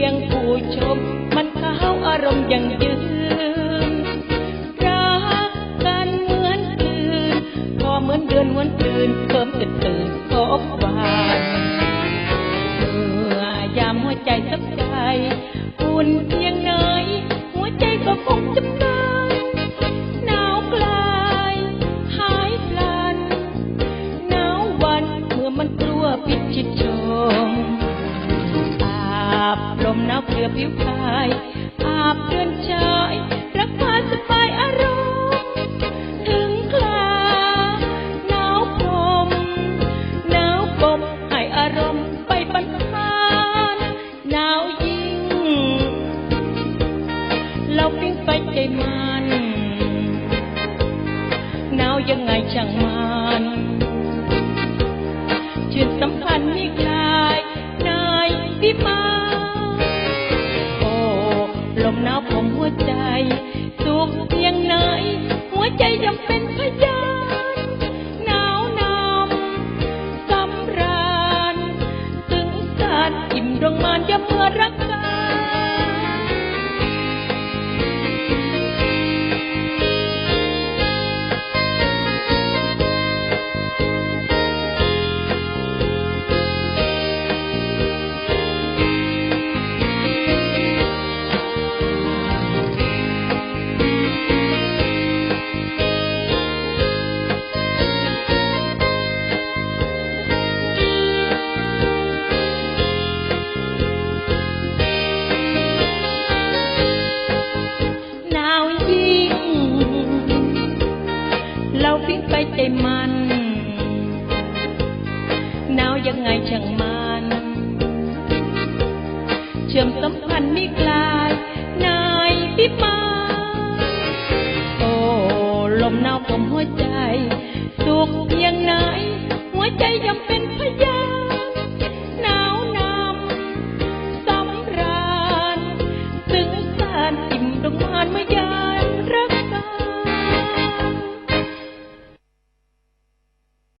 ียงผู้ชม มันเข้าอารมณ์ยังยืนรักกันเหมือนคืนพอเหมือนเดือนวันตื่นเพิ่มตื่นตื่นพบวานเมื่อยามหัวใจสับใจอุ่นเพียงไหนหัวใจก็คงจำไปิดหนาวกลายหายพลันหนาววันเมื่อมันกลัวปิดชิดโช มหนาวเปลือผิวกาย อาบเดือนชายรักษาสบายอารมณ์ถึงคลาหนาวพรมหนาวกบให้อารมณ์ไปปันพานหนาวยิ่ง เราปิ้งไปใจมันหนาวยังไงช่างมันจุดสำคัญนี่กลาย สุขเพียงไหน หัวใจยังเป็นพยาน ได้มันหนาวยังไงช่างมัน เชื่อมสัมพันธ์ไม่กลายนายพิมานโอ้ลมหนาวผมหัวใจ สุขเพียงไหน หัวใจยังเป็นพยา